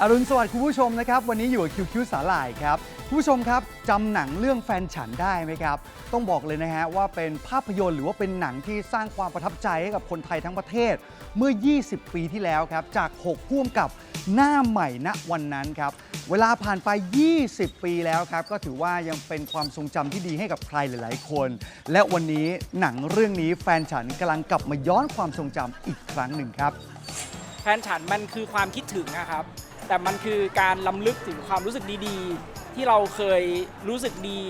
อรุณสวัสดิ์คุณผู้ชมนะครับ วันนี้อยู่กับคิวคิวสาหร่ายครับคุณผู้ชมครับจำหนังเรื่องแฟนฉันได้ไหมครับ ต้องบอกเลยนะฮะว่าเป็นภาพยนตร์หรือว่าเป็นหนังที่สร้างความประทับใจให้กับคนไทยทั้งประเทศ เมื่อ 20 ปีที่แล้วครับ จาก 6 พ่วงกับหน้าใหม่ณวันนั้นครับ เวลาผ่านไป 20 ปีแล้วครับ ก็ถือว่ายังเป็นความทรงจำที่ดีให้กับใครหลาย ๆ คน และวันนี้หนังเรื่องนี้แฟนฉันกำลังกลับมาย้อนความทรงจำอีกครั้งหนึ่งครับ แฟนฉันมันคือความคิดถึงนะครับ แต่มันคือการล้ำลึกถึงความรู้สึกดีๆ ที่เราเคยรู้สึกดี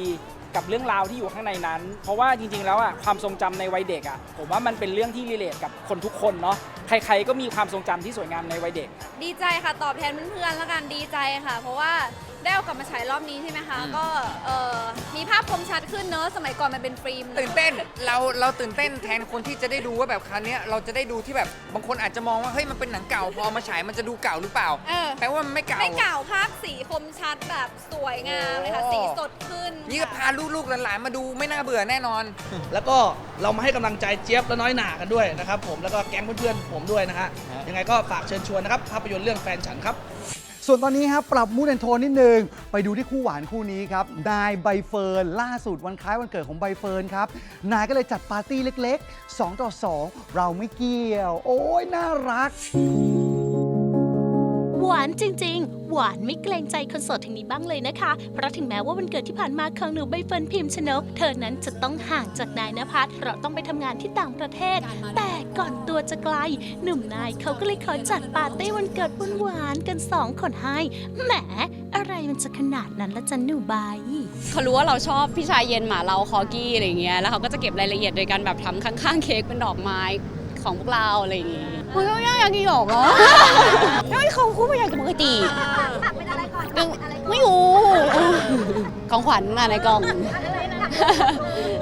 กับเรื่องราวที่อยู่ข้างในนั้น เพราะว่าจริงๆ แล้วอะความทรงจำในวัยเด็กอะผมว่ามันเป็นเรื่องที่รีเลทกับคนทุกคนเนาะใครๆก็มีความทรงจำที่สวยงามในวัยเด็ก ดีใจค่ะตอบแทนเพื่อนๆแล้วกันดีใจค่ะ เพราะว่า ได้เอากลับมาฉายรอบนี้ใช่ไหมคะ ก็เอ่อมีภาพคมชัดขึ้นเนอะสมัยก่อนมันเป็นฟิล์มตื่นเต้นเราเราตื่นเต้นแทนคนที่จะได้ดูว่าแบบครั้งนี้ยเราจะได้ดูที่แบบบางคนอาจจะมองว่าเฮ้ยมันเป็นหนังเก่าพอมาฉายมันจะดูเก่าหรือเปล่า เออแปลว่ามันไม่เก่า ไม่เก่าภาพสีคมชัดแบบสวยงามเลยค่ะ โอ้ สีสดขึ้นนี่ก็พาลูกๆหลานๆมาดูไม่น่าเบื่อแน่นอน แล้วก็เรามาให้กำลังใจเจี๊ยบและน้อยหนากันด้วยนะครับผมแล้วก็แก๊งเพื่อนๆผมด้วยนะฮะยังไงก็ฝากเชิญชวนนะครับภาพยนตร์เรื่องแฟนฉันครับ ส่วนตอนนี้ครับปรับมูดแอนโทนนิดนึง ไปดูที่คู่หวานคู่นี้ครับนายใบเฟิร์นล่าสุดวันคล้ายวันเกิดของใบเฟิร์นครับนายก็เลยจัดปาร์ตี้เล็ก ๆ 2 ต่อ 2 เราไม่เกี่ยว โอ้ยน่ารัก หวานจริง ๆ หวานไม่เกรงใจคนโสดทางนี้บ้างเลยนะคะ เพราะถึงแม้ว่าวันเกิดที่ผ่านมาของหนูใบเฟิร์นพิมพ์ชนก เธอนั้นจะต้องห่างจากนายนภัสเพราะต้องไปทำงานที่ต่างประเทศ แต่ก่อนตัวจะไกล หนุ่มนายเขาก็เลยขอจัดปาร์ตี้วันเกิดหวานๆกันสองคนให้ แหม อะไรมันจะขนาดนั้นละจันหนูใบ เขารู้ว่าเราชอบพี่ชายเย็นหมาเราคอกี้อะไรอย่างเงี้ย แล้วเขาก็จะเก็บรายละเอียดโดยการแบบทำข้างๆเค้กเป็นดอกไม้ของพวกเราอะไรอย่างงี้ มันก็ยากอย่างนี้หรอกเหรอไม่เขาคู่ไม่อยากจะปกติยังไม่รู้ของขวัญมาในกล่อง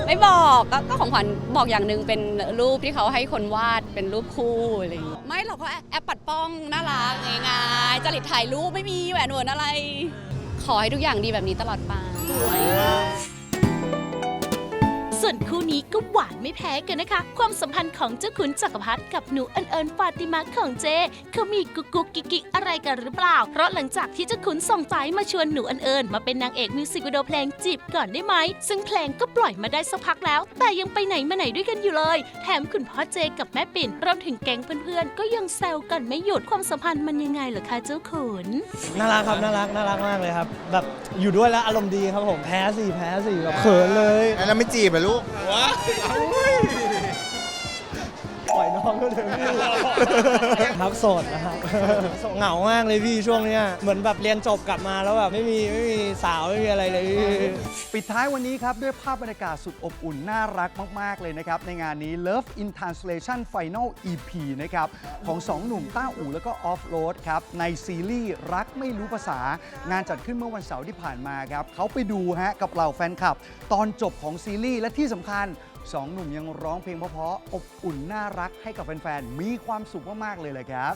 ไม่บอกก็ก็ของขวัญบอกอย่างหนึ่งเป็นรูปที่เขาให้คนวาดเป็นรูปคู่อะไรอย่างงี้ไม่เราก็แอปปัดป้องน่ารักง่ายๆจริตถ่ายรูปไม่มีแหวนเหวนอะไร ขอให้ทุกอย่างดีแบบนี้ตลอดไป ส่วนคู่นี้ก็หวานไม่แพ้กันนะคะ ความสัมพันธ์ของเจ้าขุนจักรพรรดิกับหนูเอิญเอิญฟาติมาของเจเขามีกุกกุกกิกกิกอะไรกันหรือเปล่า เพราะหลังจากที่เจ้าขุนส่งไฟล์มาชวนหนูเอิญเอิญมาเป็นนางเอกมิวสิกวิดีโอเพลงจีบก่อนได้ไหม ซึ่งเพลงก็ปล่อยมาได้สักพักแล้ว แต่ยังไปไหนมาไหนด้วยกันอยู่เลย แถมคุณพ่อเจกับแม่ปิ่นรวมถึงแก๊งเพื่อนๆก็ยังแซวกันไม่หยุดความสัมพันธ์มันยังไงเหรอคะเจ้าขุนน่ารักครับน่ารักน่ารักมากเลยครับแบบอยู่ด้วยแล้วอารมณ์ดีครับผมแพ้สิแพ้สิแบบเขินเลยแล้วไม่จีบเหรอลูกปล่ อยน้องก็เลยพี่ครับโสดนะครับเหงามากเลยพี่ช่วงเนี้ยเหมือนแบบเรียนจบกลับมาแล้วแบบไม่มีไม่มีสาวไม่มีอะไรเลยพี่ปิดท้ายวันนี้ครับ ด้วยภาพบรรยากาศสุดอบอุ่น น่ารักมาก ๆ เลยนะครับ ในงานนี้ Love in Translation Final EP นะครับ ของ 2 หนุ่มต้าอู่แล้วก็ออฟโรดครับ ในซีรีส์รักไม่รู้ภาษา งานจัดขึ้นเมื่อวันเสาร์ที่ผ่านมาครับเขาไปดูฮะกับเหล่าแฟนคลับ ตอนจบของซีรีส์และที่สำคัญ สองหนุ่มยังร้องเพลงเพราะๆอบอุ่นน่ารักให้กับแฟนๆ มีความสุขมากๆเลยเลยครับ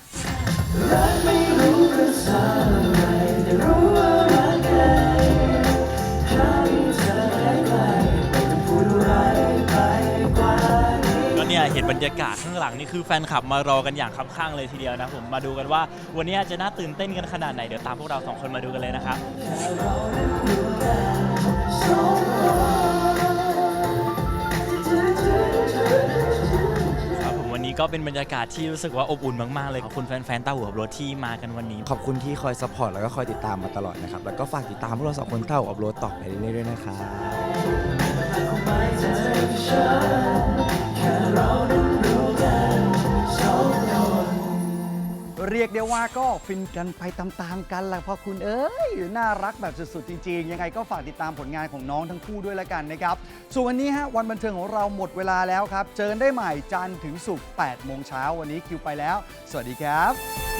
ก็เนี่ยเห็นบรรยากาศข้างหลังนี่คือแฟนคลับมารอกันอย่างคับข้างเลยทีเดียวนะผมมาดูกันว่า วันนี้จะน่าตื่นเต้นกันขนาดไหนเดี๋ยวตามพวกเราสองคนมาดูกันเลยนะครับ ก็เป็นบรรยากาศที่รู้สึกว่าอบอุ่นมากๆเลยขอบคุณแฟนๆเต้าหัวรถที่มากันวันนี้ ขอบคุณที่คอยซัพพอร์ตแล้วก็คอยติดตามมาตลอดนะครับ แล้วก็ฝากติดตามพวกเราสองคนเต่าอัพโหลดต่อไปเรื่อยๆด้วยนะครับ เรียกได้ว่าก็ฟินกันไปตามๆกันแหละพอคุณเอ้ยน่ารักแบบสุดๆจริงๆ ยังไงก็ฝากติดตามผลงานของน้องทั้งคู่ด้วยละกันนะครับส่วนวันนี้ฮะวันบันเทิงของเราหมดเวลาแล้วครับ เจอกันได้ใหม่จันทร์ถึงศุกร์8โมงเช้าวันนี้คิวไปแล้ว สวัสดีครับ